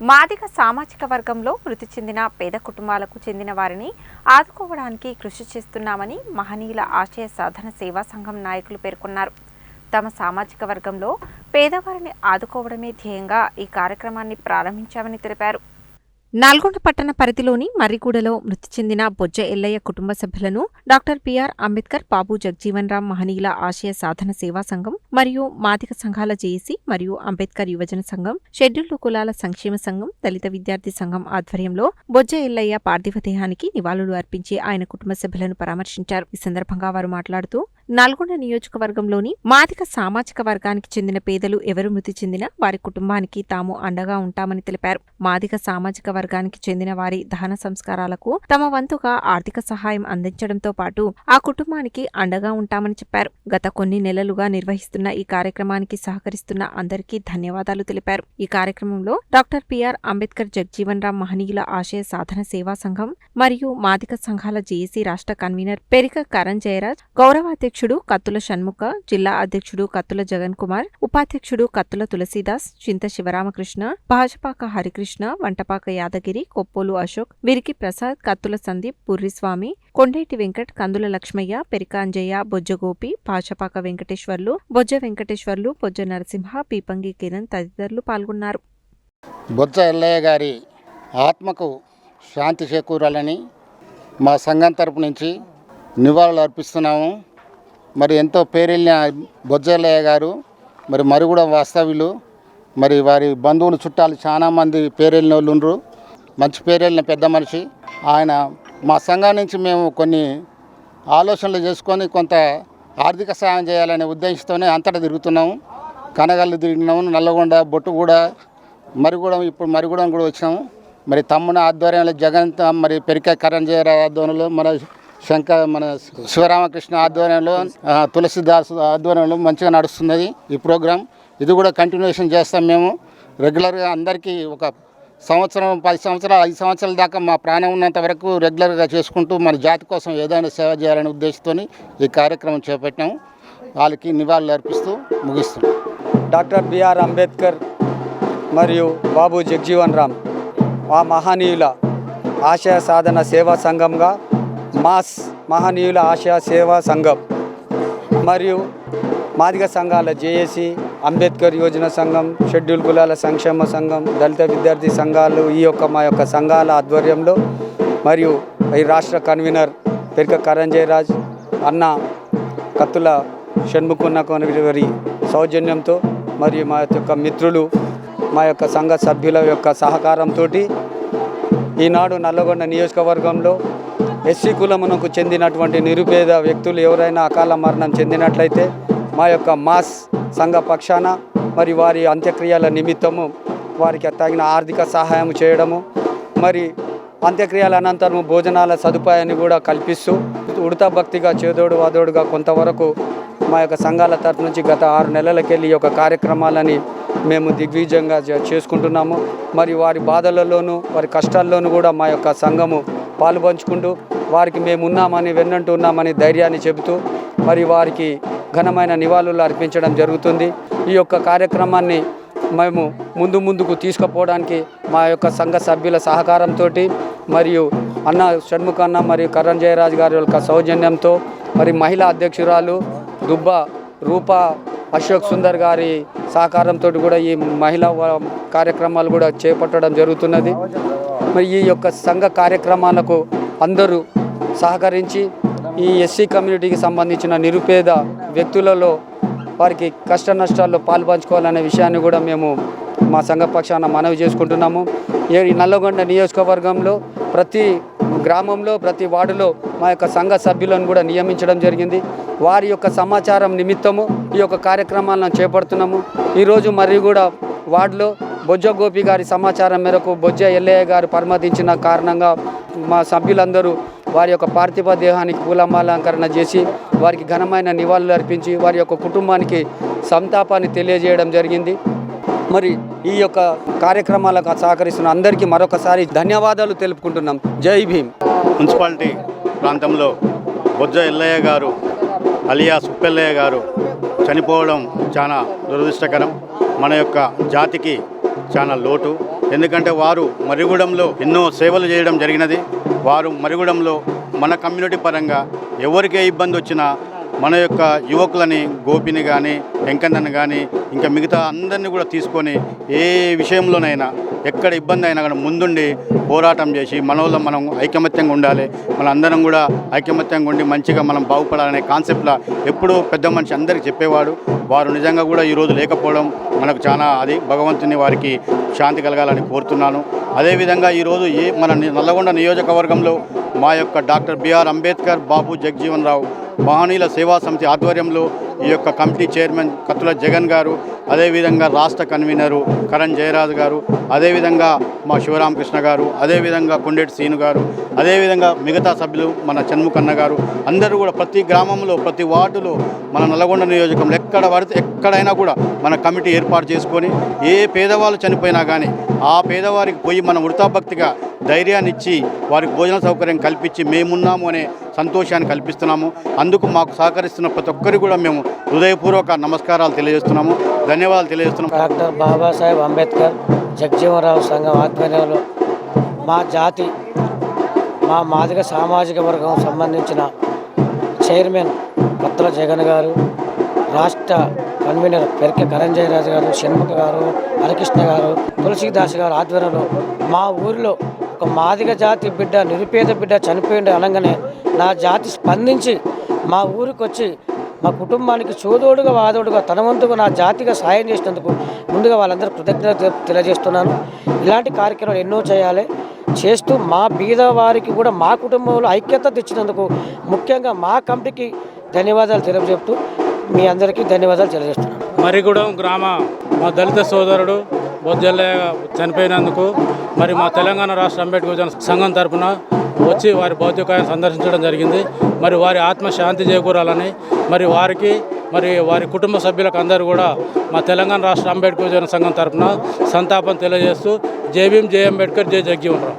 మాదిగ సామాజిక వర్గంలో మృతి చెందిన పేద కుటుంబాలకు చెందిన వారిని ఆదుకోవడానికి కృషి చేస్తున్నామని మహనీయుల ఆశయ సాధన సేవా సంఘం నాయకులు పేర్కొన్నారు. తమ సామాజిక వర్గంలో పేదవారిని ఆదుకోవడమే ధ్యేయంగా ఈ కార్యక్రమాన్ని ప్రారంభించామని తెలిపారు. నల్గొండ పట్టణ పరిధిలోని మర్రిగూడలో మృతి చెందిన బొజ్జ ఎల్లయ్య కుటుంబ సభ్యులను doctor P R Ambedkar Babu Jagjivan Ram మహనీయుల ఆశయ సాధన సేవా సంఘం మరియు మాదిక సంఘాల జేఏసీ మరియు అంబేద్కర్ యువజన సంఘం షెడ్యూల్డ్ కులాల సంక్షేమ సంఘం దళిత విద్యార్థి సంఘం ఆధ్వర్యంలో బొజ్జ ఎల్లయ్య పార్థివ దేహానికి నివాళులు అర్పించి ఆయన కుటుంబ సభ్యులను పరామర్శించారు. ఈ సందర్భంగా వారు మాట్లాడుతూ నల్గొండ నియోజకవర్గంలోని మాదిక సామాజిక వర్గానికి చెందిన పేదలు ఎవరు మృతి చెందినా వారి కుటుంబానికి తాము అండగా ఉంటామని తెలిపారు. మాదిక సామాజిక వర్గానికి చెందిన వారి దహన సంస్కారాలకు తమ వంతుగా ఆర్థిక సహాయం అందించడంతో పాటు ఆ కుటుంబానికి అండగా ఉంటామని చెప్పారు. గత కొన్ని నెలలుగా నిర్వహిస్తున్న ఈ కార్యక్రమానికి సహకరిస్తున్న అందరికీ ధన్యవాదాలు తెలిపారు. ఈ కార్యక్రమంలో డాక్టర్ పిఆర్ అంబేద్కర్ జగ్జీవన్ రామ్ మహనీయుల ఆశయ సాధన సేవా సంఘం మరియు మాదిక సంఘాల జేఏసీ రాష్ట్ర కన్వీనర్ పెరిక కరణ్ జయరాజ్ అధ్యక్షుడు కత్తుల షణ్ముఖ జిల్లా అధ్యక్షుడు కత్తుల జగన్ కుమార్ ఉపాధ్యక్షుడు కత్తుల తులసీదాస్ చింత శివరామకృష్ణ భాజపాక హరికృష్ణ వంటపాక యాదగిరి కొప్పోలు అశోక్ విరికి ప్రసాద్ కత్తుల సందీప్ పుర్రిస్వామి కొండేటి వెంకట్ కందుల లక్ష్మయ్య పెరికాంజయ్య బొజ్జగోపి భాజపాక వెంకటేశ్వర్లు బొజ్జ వెంకటేశ్వర్లు బొజ్జ నరసింహ పీపంగి కిరణ్ తదితరులు పాల్గొన్నారు. బొజ్జ ఎల్లయ్య గారి ఆత్మకు శాంతి చేకూరాలని మా సంఘం తరపు నుంచి నివాళులు అర్పిస్తున్నాము. మరి ఎంతో పేరెళ్ళిన బొజ్జలయ్య గారు మరి మరుగుడ వాస్తవ్యులు మరి వారి బంధువులు చుట్టాలు చాలా మంది పేరెళ్ళిన వాళ్ళు మంచి పేరెళ్ళిన పెద్ద మనిషి. ఆయన మా సంఘం నుంచి మేము కొన్ని ఆలోచనలు చేసుకొని కొంత ఆర్థిక సహాయం చేయాలనే ఉద్దేశంతోనే అంతటా తిరుగుతున్నాము. కనగల్లు తిరిగినాము నల్లగొండ బొట్టుగూడ మరిగూడెం ఇప్పుడు మరిగూడెం కూడా వచ్చాము మరి తమ్మున ఆధ్వర్యంలో జగన్ మరి పెరిక కరణ్జయరావు ఆధ్వర్యంలో మన శంకర్ మన శివరామకృష్ణ ఆధ్వర్యంలో తులసిదాస్ ఆధ్వర్యంలో మంచిగా నడుస్తున్నది ఈ ప్రోగ్రాం. ఇది కూడా కంటిన్యూషన్ చేస్తాం మేము. రెగ్యులర్గా అందరికీ ఒక సంవత్సరం పది సంవత్సరాలు ఐదు సంవత్సరాల దాకా మా ప్రాణం ఉన్నంత వరకు రెగ్యులర్గా చేసుకుంటూ మన జాతి కోసం ఏదైనా సేవ చేయాలనే ఉద్దేశంతో ఈ కార్యక్రమం చేపట్టాము. వాళ్ళకి నివాళులు అర్పిస్తూ ముగిస్తున్నాం డాక్టర్ బిఆర్ అంబేద్కర్ మరియు బాబు జగ్జీవన్ రామ్ ఆ మహనీయుల ఆశయ సాధన సేవా సంఘంగా మాస్ మహనీయుల ఆశా సేవా సంఘం మరియు మాదిగ సంఘాల జేఏసీ అంబేద్కర్ యోజన సంఘం షెడ్యూల్ కులాల సంక్షేమ సంఘం దళిత విద్యార్థి సంఘాలు ఈ యొక్క మా యొక్క సంఘాల ఆధ్వర్యంలో మరియు ఈ రాష్ట్ర కన్వీనర్ పెరిక కరంజయరాజ్ అన్న కత్తుల షణ్ముఖున్న వారి సౌజన్యంతో మరియు మా యొక్క మిత్రులు మా యొక్క సంఘ సభ్యుల యొక్క సహకారంతో ఈనాడు నల్లగొండ నియోజకవర్గంలో ఎస్సీ కులమునకు చెందినటువంటి నిరుపేద వ్యక్తులు ఎవరైనా అకాల మరణం చెందినట్లయితే మా యొక్క మాస్ సంఘ పక్షాన మరి వారి అంత్యక్రియల నిమిత్తము వారికి తగిన ఆర్థిక సహాయం చేయడము మరి అంత్యక్రియల అనంతరం భోజనాల సదుపాయాన్ని కూడా కల్పిస్తూ ఉడతా భక్తిగా చేదోడు వాదోడుగా కొంతవరకు మా యొక్క సంఘాల తరఫు నుంచి గత ఆరు నెలలకెళ్ళి ఈ యొక్క కార్యక్రమాలని మేము దిగ్విజయంగా చేసుకుంటున్నాము. మరి వారి బాధలలోనూ వారి కష్టాల్లోనూ కూడా మా యొక్క సంఘము పాలు పంచుకుంటూ వారికి మేము ఉన్నామని వెన్నంటూ ఉన్నామని ధైర్యాన్ని చెబుతూ మరి వారికి ఘనమైన నివాళులు అర్పించడం జరుగుతుంది. ఈ యొక్క కార్యక్రమాన్ని మేము ముందు ముందుకు తీసుకుపోవడానికి మా యొక్క సంఘ సభ్యుల సహకారంతో మరియు అన్న షణ్ముఖ అన్న మరియు కరణ్ జయరాజ్ గారి యొక్క సౌజన్యంతో మరి మహిళా అధ్యక్షురాలు దుబ్బ రూప అశోక్ సుందర్ గారి సహకారంతో కూడా ఈ మహిళా కార్యక్రమాలు కూడా చేపట్టడం జరుగుతున్నది. మరి ఈ యొక్క సంఘ కార్యక్రమాలకు అందరూ సహకరించి ఈ ఎస్సీ కమ్యూనిటీకి సంబంధించిన నిరుపేద వ్యక్తులలో వారికి కష్ట నష్టాల్లో పాల్పంచుకోవాలనే విషయాన్ని కూడా మేము మా సంఘ పక్షాన మనవి చేసుకుంటున్నాము. ఈ నల్లగొండ నియోజకవర్గంలో ప్రతి గ్రామంలో ప్రతి వార్డులో మా యొక్క సంఘ సభ్యులను కూడా నియమించడం జరిగింది. వారి యొక్క సమాచారం నిమిత్తము ఈ యొక్క కార్యక్రమాలను చేపడుతున్నాము. ఈరోజు మరి కూడా వార్డులో బొజ్జ గోపి గారి సమాచారం మేరకు బొజ్జ ఎల్లయ్య గారు పరమతించిన కారణంగా మా సభ్యులందరూ వారి యొక్క పార్థివ దేహానికి పూలమాలంకరణ చేసి వారికి ఘనమైన నివాళులు అర్పించి వారి యొక్క కుటుంబానికి సంతాపాన్ని తెలియజేయడం జరిగింది. మరి ఈ యొక్క కార్యక్రమాలకు సహకరిస్తున్న అందరికీ మరొకసారి ధన్యవాదాలు తెలుపుకుంటున్నాం. జై భీమ్. మున్సిపాలిటీ ప్రాంతంలో బొజ్జ ఎల్లయ్య గారు అలియా సుప్పెల్లయ్య గారు చనిపోవడం చాలా దురదృష్టకరం. మన యొక్క జాతికి చాలా లోటు. ఎందుకంటే వారు మరిగూడెంలో ఎన్నో సేవలు చేయడం జరిగినది. వారు మరిగూడెంలో మన కమ్యూనిటీ పరంగా ఎవరికే ఇబ్బంది వచ్చినా మన యొక్క యువకులని గోపిని కానీ వెంకన్నని కానీ ఇంకా మిగతా అందరినీ కూడా తీసుకొని ఏ విషయంలోనైనా ఎక్కడ ఇబ్బంది అయినా కానీ ముందుండి పోరాటం చేసి మన మనం ఐకమత్యంగా ఉండాలి. మన అందరం కూడా ఐకమత్యంగా ఉండి మంచిగా మనం బాగుపడాలనే కాన్సెప్ట్లో ఎప్పుడూ పెద్ద మనిషి అందరికీ చెప్పేవాడు. వారు నిజంగా కూడా ఈరోజు లేకపోవడం మనకు చాలా అది భగవంతుని వారికి శాంతి కలగాలని కోరుతున్నాను. అదేవిధంగా ఈరోజు ఏ మన నల్లగొండ నియోజకవర్గంలో మా యొక్క డాక్టర్ బిఆర్ అంబేద్కర్ బాబు జగజీవన్ రావు మహనీయుల సేవా సమితి ఆధ్వర్యంలో ఈ యొక్క కమిటీ చైర్మన్ కత్తుల జగన్ గారు అదేవిధంగా రాష్ట్ర కన్వీనరు కరణ్ జయరాజు గారు అదేవిధంగా మా శివరామకృష్ణ గారు అదేవిధంగా కొండేటి సీను గారు అదేవిధంగా మిగతా సభ్యులు మన చన్ముకన్న గారు అందరూ కూడా ప్రతి గ్రామంలో ప్రతి వార్డులో మన నల్గొండ నియోజకంలో ఎక్కడ పడితే ఎక్కడైనా కూడా మన కమిటీ ఏర్పాటు చేసుకొని ఏ పేదవాళ్ళు చనిపోయినా కానీ ఆ పేదవారికి పోయి మన వృతాభక్తిగా ధైర్యాన్ని ఇచ్చి వారికి భోజన సౌకర్యం కల్పించి మేమున్నాము అనే సంతోషాన్ని కల్పిస్తున్నాము. అందుకు మాకు సహకరిస్తున్న ప్రతి ఒక్కరికి కూడా మేము హృదయపూర్వక నమస్కారాలు తెలియజేస్తున్నాము. ధన్యవాదాలు తెలియజేస్తున్నాం. డాక్టర్ బాబాసాహెబ్ అంబేద్కర్ జగజీవనరావు సంఘం ఆధ్వర్యంలో మా జాతి మా మాదిగ సామాజిక వర్గం సంబంధించిన చైర్మన్ కొత్తల జగన్ గారు రాష్ట్ర కన్వీనర్ పెరికె కరంజయరాజు గారు షణ్ముఖ గారు హరికృష్ణ గారు తులసిదాస్ గారు ఆధ్వర్యంలో మా ఊరిలో ఒక మాదిగ జాతి బిడ్డ నిరుపేద బిడ్డ చనిపోయింది అనగానే నా జాతి స్పందించి మా ఊరికి వచ్చి మా కుటుంబానికి చోదోడుగా వాదోడుగా తన వంతుగా నా జాతిగా సాయం చేసినందుకు ముందుగా వాళ్ళందరూ కృతజ్ఞత తె- తెలియజేస్తున్నాను. ఇలాంటి కార్యక్రమాలు ఎన్నో చేయాలి. చేస్తూ మా బీద వారికి కూడా మా కుటుంబంలో ఐక్యత తెచ్చినందుకు ముఖ్యంగా మా కమిటీకి ధన్యవాదాలు తెలియజేస్తూ మీ అందరికీ ధన్యవాదాలు తెలియజేస్తున్నాను. మరిగూడెం గ్రామ మా దళిత సోదరుడు బొజ్జల్లయ్య చనిపోయినందుకు మరి మా తెలంగాణ రాష్ట్ర అంబేద్కర్ సంఘం తరఫున వచ్చి వారి భౌతికాన్ని సందర్శించడం జరిగింది. మరి వారి ఆత్మ శాంతి చేకూరాలని మరి వారికి మరి వారి కుటుంబ సభ్యులకు అందరూ కూడా మా తెలంగాణ రాష్ట్ర అంబేద్కర్ జన సంఘం తరపున సంతాపం తెలియజేస్తూ జై భీం జై అంబేద్కర్ జై జగ్జీవన్ రావు